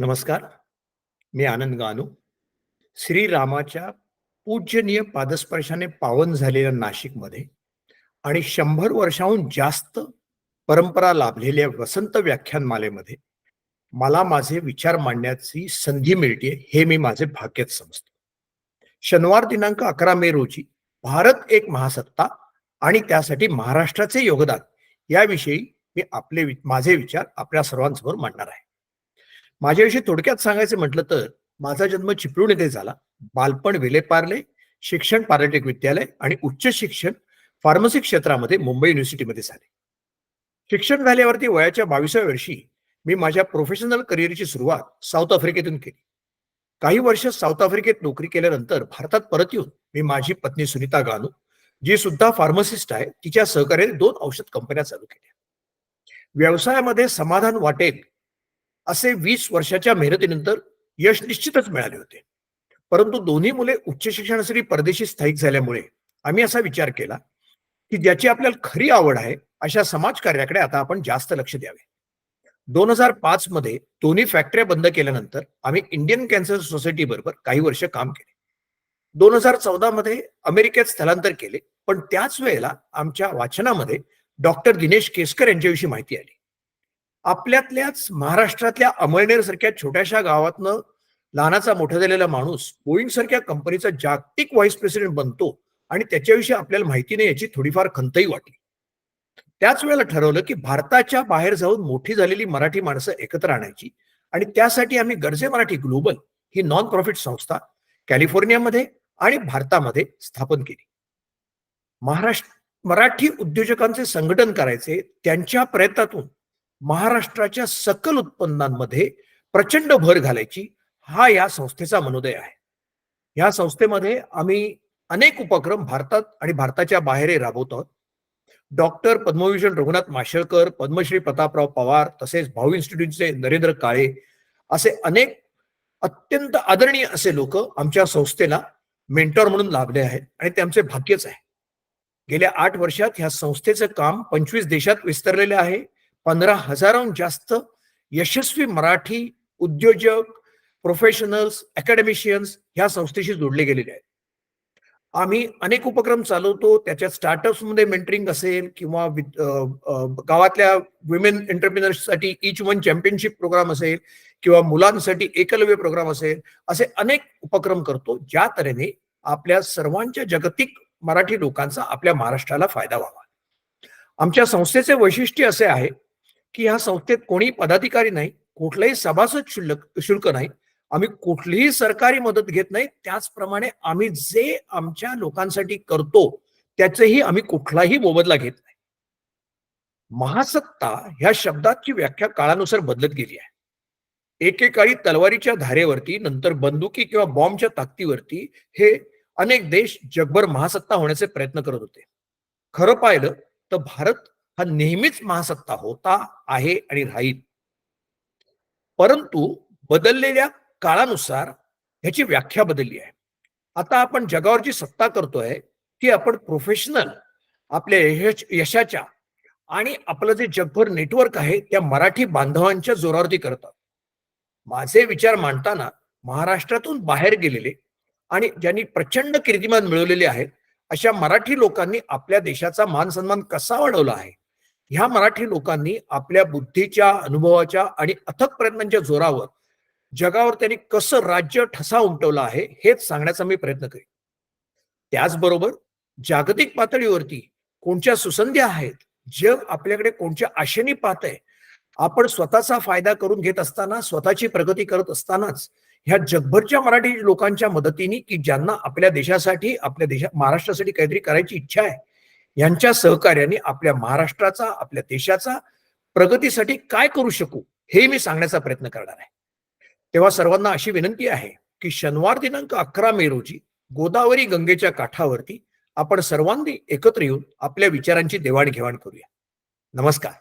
नमस्कार. मी आनंद गानू. श्रीरामाच्या पूजनीय पादस्पर्शाने पावन झालेल्या नाशिकमध्ये आणि शंभर वर्षाहून जास्त परंपरा लाभलेल्या वसंत व्याख्यानमालेमध्ये मला माझे विचार मांडण्याची संधी मिळते हे मी माझे भाग्यच समजतो. शनिवार दिनांक अकरा मे रोजी भारत एक महासत्ता आणि त्यासाठी महाराष्ट्राचे योगदान याविषयी मी आपले वि- माझे विचार आपल्या सर्वांसमोर मांडणार आहे. माझ्याविषयी थोडक्यात सांगायचं म्हटलं तर माझा जन्म चिपळूण येथे झाला. बालपण विलेपार्ले शिक्षण पार्लेटेक विद्यालय आणि उच्च शिक्षण फार्मसी क्षेत्रामध्ये मुंबई युनिव्हर्सिटीमध्ये झाले. शिक्षण झाल्यावरती वयाच्या बावीसाव्या वर्षी मी माझ्या प्रोफेशनल करिअरची सुरुवात साऊथ आफ्रिकेतून केली. काही वर्ष साऊथ आफ्रिकेत नोकरी केल्यानंतर भारतात परत येऊन मी माझी पत्नी सुनीता गानू जी सुद्धा फार्मसिस्ट आहे तिच्या सहकार्याने दोन औषध कंपन्या चालू केल्या. व्यवसायामध्ये समाधान वाटेल असे वीस वर्षाच्या मेहनतीनंतर यश निश्चितच मिळाले होते. परंतु दोन्ही मुले उच्च शिक्षणासाठी परदेशी स्थायिक झाल्यामुळे आम्ही असा विचार केला की ज्याची आपल्याला खरी आवड आहे अशा समाजकार्याकडे आता आपण जास्त लक्ष द्यावे. दोन हजार पाच मध्ये दोन्ही फॅक्टऱ्या बंद केल्यानंतर आम्ही इंडियन कॅन्सर सोसायटी बरोबर काही वर्ष काम केले. दोन हजार चौदा मध्ये अमेरिकेत स्थलांतर केले पण त्याच वेळेला आमच्या वाचनामध्ये डॉक्टर दिनेश केसकर यांच्याविषयी माहिती आली. आपल्यातल्याच महाराष्ट्रातल्या अमळनेर सारख्या छोट्याशा गावातनं लहानाचा मोठा झालेला माणूस बोईंग सारख्या कंपनीचा जागतिक व्हाईस प्रेसिडेंट बनतो आणि त्याच्याविषयी आपल्याला माहिती नाही याची थोडीफार खंतही वाटली. त्याच वेळेला ठरवलं की भारताच्या बाहेर जाऊन मोठी झालेली मराठी माणसं एकत्र आणायची आणि त्यासाठी आम्ही गरजे मराठी ग्लोबल ही नॉन प्रॉफिट संस्था कॅलिफोर्नियामध्ये आणि भारतामध्ये स्थापन केली. महाराष्ट्र मराठी उद्योजकांचे संघटन करायचे त्यांच्या प्रयत्नातून महाराष्ट्राच्या सकल उत्पन्नांमध्ये प्रचंड भर घालायची हा या संस्थेचा मनोदय आहे. या संस्थेमध्ये आम्ही अनेक उपक्रम भारतात आणि भारताच्या बाहेर राबवतो आहोत. डॉक्टर पद्मभूषण रघुनाथ माशेळकर पद्मश्री प्रतापराव पवार तसेच भाऊ इन्स्टिट्यूटचे नरेंद्र काळे असे अनेक अत्यंत आदरणीय असे लोक आमच्या संस्थेला मेंटॉर म्हणून लाभले आहेत आणि ते आमचे भाग्यच आहे. गेल्या आठ वर्षात ह्या संस्थेचं काम पंचवीस देशात विस्तरलेले आहे. पंधरा हजाराहून जास्त यशस्वी मराठी उद्योजक प्रोफेशनल्स अकॅडमिशियन्स ह्या संस्थेशी जोडले गेलेले आहेत. आम्ही अनेक उपक्रम चालवतो त्याच्यात स्टार्टअप्समध्ये मेंटरिंग असेल किंवा विद- गावातल्या विमेन एंटरप्रिनर्ससाठी इच वन चॅम्पियनशिप प्रोग्राम असेल किंवा मुलांसाठी एकलव्य प्रोग्राम असेल असे अनेक उपक्रम करतो. ज्या तऱ्हेने आपल्या सर्वांच्या जागतिक मराठी लोकांचा आपल्या महाराष्ट्राला फायदा व्हावा. आमच्या संस्थेचे वैशिष्ट्य असे आहे की ह्या संस्थेत कोणी पदाधिकारी नाही कुठलाही सभासद शुल्क शुल्क नाही. आम्ही कुठलीही सरकारी मदत घेत नाही. त्याचप्रमाणे आम्ही जे आमच्या लोकांसाठी करतो त्याचेही आम्ही कुठलाही मोबदला घेत नाही. महासत्ता ह्या शब्दाची व्याख्या काळानुसार बदलत गेली आहे. एकेकाळी तलवारीच्या धारेवरती नंतर बंदुकी किंवा बॉम्बच्या ताकदीवरती हे अनेक देश जगभर महासत्ता होण्याचे प्रयत्न करत होते. खरं पाहिलं तर भारत हा नेहमीच महासत्ता होता आहे आणि राहील. परंतु बदललेल्या काळानुसार ह्याची व्याख्या बदलली आहे. आता आपण जगावर जी सत्ता करतोय ती आपण प्रोफेशनल आपल्या यश यशाच्या आणि आपलं जे जगभर नेटवर्क आहे त्या मराठी बांधवांच्या जोरावरती करतात. माझे विचार मांडताना महाराष्ट्रातून बाहेर गेलेले आणि ज्यांनी प्रचंड कीर्तिमान मिळवलेले आहेत अशा मराठी लोकांनी आपल्या देशाचा मान सन्मान कसा वाढवला आहे? ह्या मराठी लोकांनी आपल्या बुद्धीच्या अनुभवाच्या आणि अथक प्रयत्नांच्या जोरावर जगावर त्यांनी कसं राज्य ठसा उमटवला आहे हेच सांगण्याचा मी प्रयत्न करेन. त्याचबरोबर जागतिक पातळीवरती कोणत्या सुसंधी आहेत जग आपल्याकडे कोणत्या आशेने पाहत आहे आपण स्वतःचा फायदा करून घेत असताना स्वतःची प्रगती करत असतानाच ह्या जगभरच्या मराठी लोकांच्या मदतीने की ज्यांना आपल्या देशासाठी आपल्या देशा महाराष्ट्रासाठी काहीतरी करायची इच्छा आहे यांच्या सहकार्याने आपल्या महाराष्ट्राचा आपल्या देशाचा प्रगतीसाठी काय करू शकू हे मी सांगण्याचा प्रयत्न करणार आहे. तेव्हा सर्वांना अशी विनंती आहे की शनिवार दिनांक अकरा मे रोजी गोदावरी गंगेच्या काठावरती आपण सर्वांनी एकत्र येऊन आपल्या विचारांची देवाणघेवाण करूया. नमस्कार.